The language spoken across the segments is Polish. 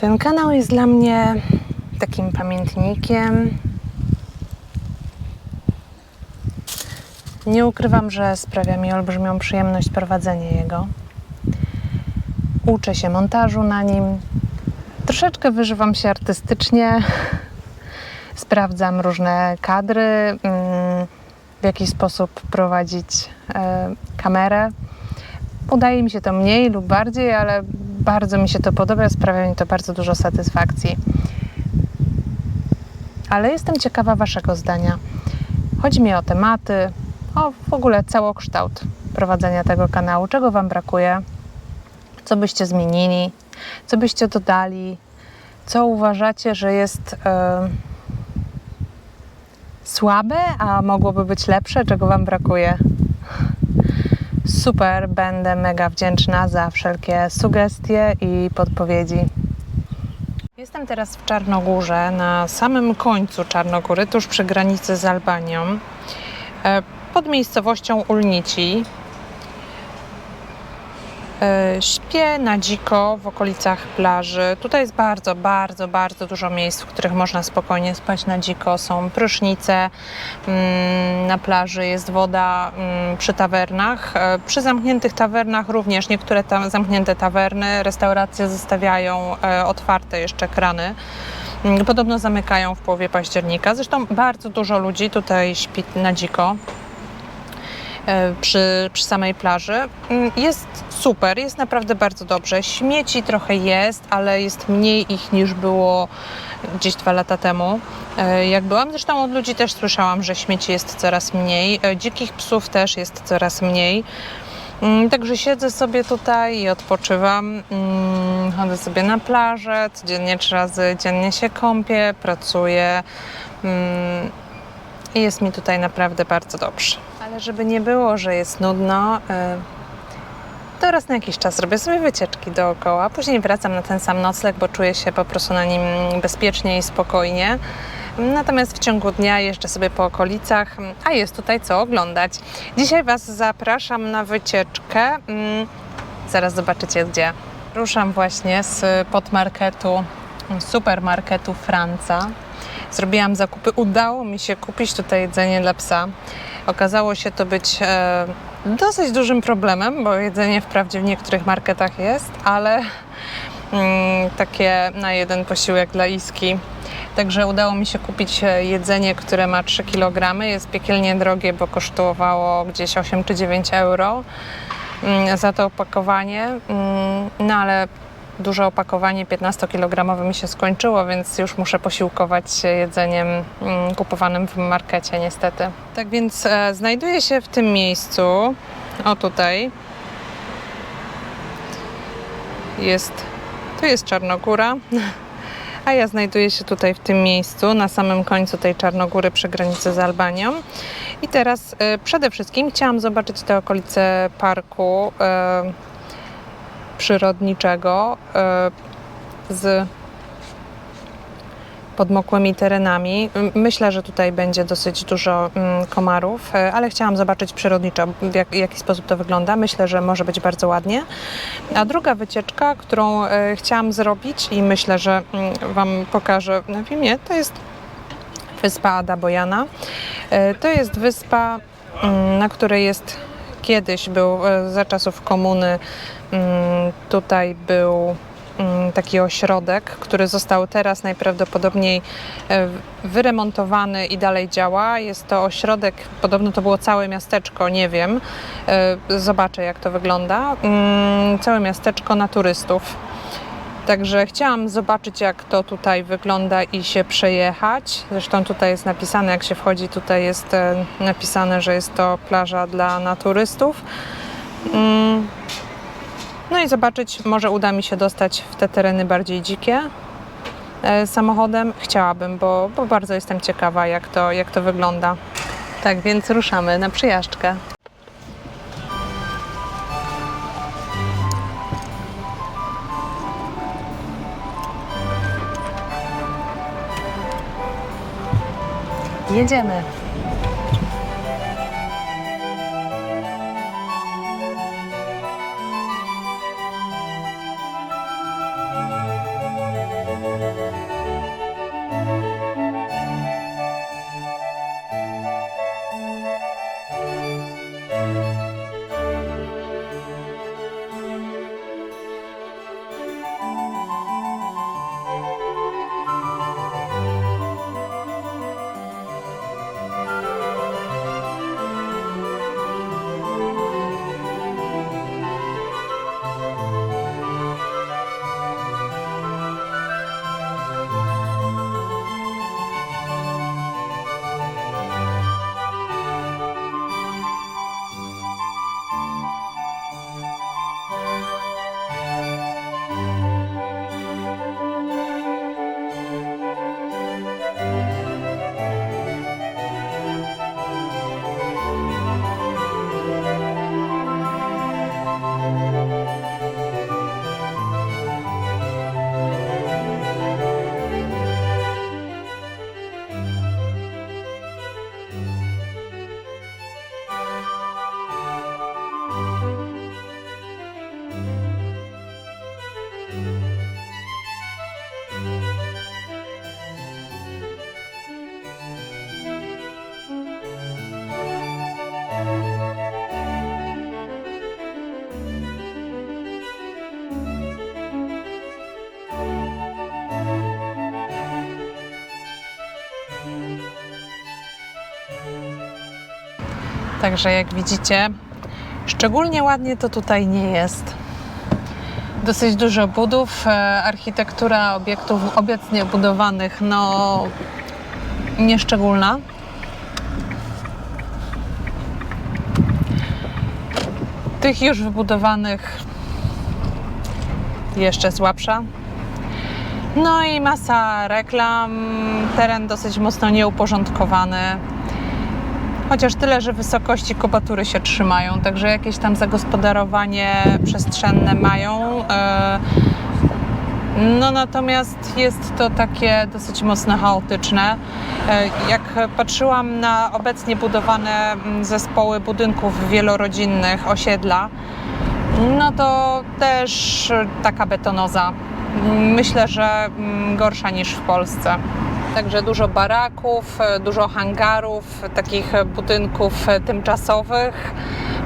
Ten kanał jest dla mnie takim pamiętnikiem. Nie ukrywam, że sprawia mi olbrzymią przyjemność prowadzenie jego. Uczę się montażu na nim. Troszeczkę wyżywam się artystycznie. Sprawdzam różne kadry, mm, w jaki sposób prowadzić e, kamerę. Udaje mi się to mniej lub bardziej, ale bardzo mi się to podoba, sprawia mi to bardzo dużo satysfakcji. Ale jestem ciekawa Waszego zdania. Chodzi mi o tematy, o w ogóle całokształt prowadzenia tego kanału. Czego Wam brakuje? Co byście zmienili? Co byście dodali? Co uważacie, że jest słabe, a mogłoby być lepsze? Czego Wam brakuje? Super, będę mega wdzięczna za wszelkie sugestie i podpowiedzi. Jestem teraz w Czarnogórze, na samym końcu Czarnogóry, tuż przy granicy z Albanią, e, pod miejscowością Ulnici. E, Śpię na dziko w okolicach plaży. Tutaj jest bardzo, bardzo, bardzo dużo miejsc, w których można spokojnie spać na dziko. Są prysznice, mm, na plaży jest woda mm, przy tawernach. E, Przy zamkniętych tawernach również niektóre tam zamknięte tawerny, restauracje zostawiają e, otwarte jeszcze krany. Mm, Podobno zamykają w połowie października. Zresztą bardzo dużo ludzi tutaj śpi na dziko przy, przy samej plaży. Mm, Jest super, jest naprawdę bardzo dobrze. Śmieci trochę jest, ale jest mniej ich niż było gdzieś dwa lata temu. e, Jak byłam, zresztą od ludzi też słyszałam, że śmieci jest coraz mniej. E, Dzikich psów też jest coraz mniej. Mm, Także siedzę sobie tutaj i odpoczywam. Mm, Chodzę sobie na plażę, codziennie trzy razy dziennie się kąpię, pracuję. I jest mi tutaj naprawdę bardzo dobrze. Ale żeby nie było, że jest nudno, y, to raz na jakiś czas robię sobie wycieczki dookoła. Później wracam na ten sam nocleg, bo czuję się po prostu na nim bezpiecznie i spokojnie. Natomiast w ciągu dnia jeżdżę sobie po okolicach, a jest tutaj co oglądać. Dzisiaj Was zapraszam na wycieczkę. Mm, Zaraz zobaczycie gdzie. Ruszam właśnie z podmarketu, supermarketu Franca. Zrobiłam zakupy. Udało mi się kupić tutaj jedzenie dla psa. Okazało się to być e, dosyć dużym problemem, bo jedzenie wprawdzie w niektórych marketach jest, ale mm, takie na jeden posiłek dla Iski. Także udało mi się kupić e, jedzenie, które ma 3 kg. Jest piekielnie drogie, bo kosztowało gdzieś 8 czy 9 euro mm, za to opakowanie. Mm, No ale duże opakowanie 15-kilogramowe mi się skończyło, więc już muszę posiłkować się jedzeniem mm, kupowanym w markecie niestety. Tak więc e, znajduję się w tym miejscu, o tutaj. Jest, tu jest Czarnogóra, a ja znajduję się tutaj w tym miejscu, na samym końcu tej Czarnogóry przy granicy z Albanią. I teraz e, przede wszystkim chciałam zobaczyć te okolice parku e, przyrodniczego e, z podmokłymi terenami. Myślę, że tutaj będzie dosyć dużo komarów, e, ale chciałam zobaczyć przyrodniczo, w jak, jaki sposób to wygląda. Myślę, że może być bardzo ładnie. A druga wycieczka, którą e, chciałam zrobić i myślę, że Wam pokażę na filmie, to jest wyspa Ada Bojana. To jest wyspa, na której jest kiedyś był e, za czasów komuny mm, tutaj był mm, taki ośrodek, który został teraz najprawdopodobniej e, wyremontowany i dalej działa. Jest to ośrodek, podobno to było całe miasteczko, nie wiem. E, Zobaczę jak to wygląda. Mm, Całe miasteczko na turystów. Także chciałam zobaczyć, jak to tutaj wygląda i się przejechać. Zresztą tutaj jest napisane, jak się wchodzi, tutaj jest e, napisane, że jest to plaża dla naturystów. Mm. No i zobaczyć, może uda mi się dostać w te tereny bardziej dzikie e, samochodem. Chciałabym, bo, bo bardzo jestem ciekawa, jak to, jak to wygląda. Tak więc ruszamy na przyjażdżkę. Jedziemy. Także jak widzicie, szczególnie ładnie to tutaj nie jest. Dosyć dużo budów, e, architektura obiektów obecnie budowanych, no nieszczególna. Tych już wybudowanych jeszcze słabsza. No i masa reklam, teren dosyć mocno nieuporządkowany. Chociaż tyle, że wysokości kubatury się trzymają, także jakieś tam zagospodarowanie przestrzenne mają. e, No natomiast jest to takie dosyć mocno chaotyczne. E, Jak patrzyłam na obecnie budowane mm, zespoły budynków wielorodzinnych, osiedla, no to też taka betonoza. Myślę, że mm, gorsza niż w Polsce. Także dużo baraków, e, dużo hangarów, takich budynków e, tymczasowych.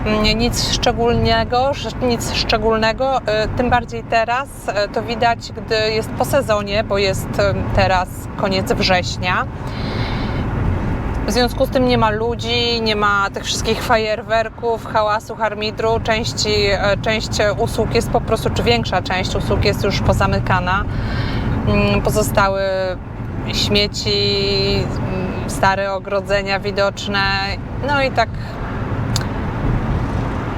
Mm, Nic szczególnego, nic szczególnego. e, Tym bardziej teraz e, to widać, gdy jest po sezonie, bo jest e, teraz koniec września. W związku z tym nie ma ludzi, nie ma tych wszystkich fajerwerków, hałasu, harmidru. Części, e, część usług jest po prostu, czy większa część usług jest już pozamykana. Mm, Pozostały śmieci, stare ogrodzenia widoczne. No i tak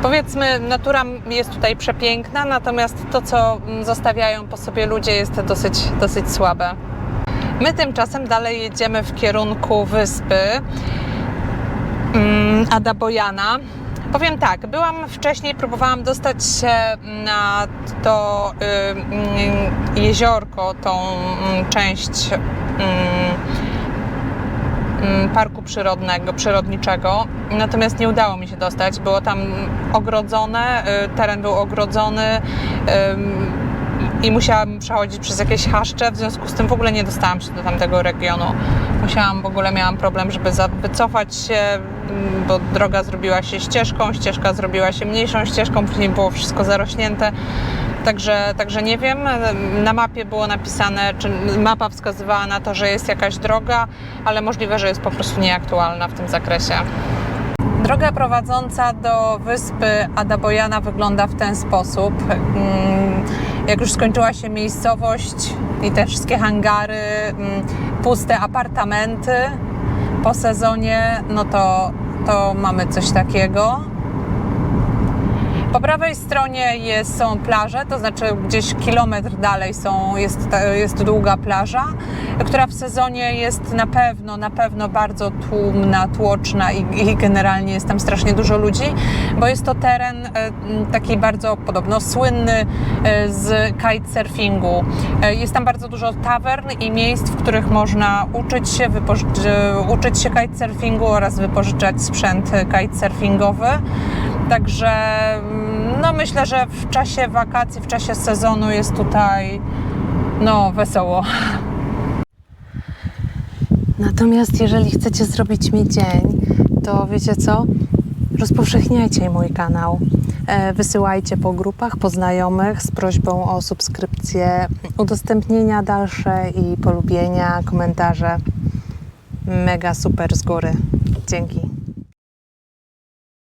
powiedzmy, natura jest tutaj przepiękna, natomiast to, co zostawiają po sobie ludzie, jest dosyć, dosyć słabe. My tymczasem dalej jedziemy w kierunku wyspy mm, Adabojana. Powiem tak, byłam wcześniej, próbowałam dostać się na to y, mm, jeziorko, tą mm, część parku przyrodnego, przyrodniczego, natomiast nie udało mi się dostać. Było tam ogrodzone, y, teren był ogrodzony. i musiałam przechodzić przez jakieś chaszcze, w związku z tym w ogóle nie dostałam się do tamtego regionu. Musiałam, w ogóle miałam problem, żeby wycofać się, mm, bo droga zrobiła się ścieżką, ścieżka zrobiła się mniejszą ścieżką, później było wszystko zarośnięte. Także, także nie wiem, na mapie było napisane, czy mapa wskazywała na to, że jest jakaś droga, ale możliwe, że jest po prostu nieaktualna w tym zakresie. Droga prowadząca do wyspy Adabojana wygląda w ten sposób. Mm, Jak już skończyła się miejscowość i te wszystkie hangary, mm, puste apartamenty po sezonie, no to, to mamy coś takiego. Po prawej stronie jest, są plaże, to znaczy gdzieś kilometr dalej są, jest, jest długa plaża, która w sezonie jest na pewno, na pewno bardzo tłumna, tłoczna i, i generalnie jest tam strasznie dużo ludzi, bo jest to teren e, taki bardzo podobno słynny e, z kitesurfingu. E, Jest tam bardzo dużo tawern i miejsc, w których można uczyć się, uczyć się kitesurfingu oraz wypożyczać sprzęt kitesurfingowy. Także mm, no myślę, że w czasie wakacji, w czasie sezonu jest tutaj no wesoło. Natomiast jeżeli chcecie zrobić mi dzień, to wiecie co? Rozpowszechniajcie mój kanał. E, Wysyłajcie po grupach, po znajomych z prośbą o subskrypcję, udostępnienia dalsze i polubienia, komentarze. Mega super z góry. Dzięki.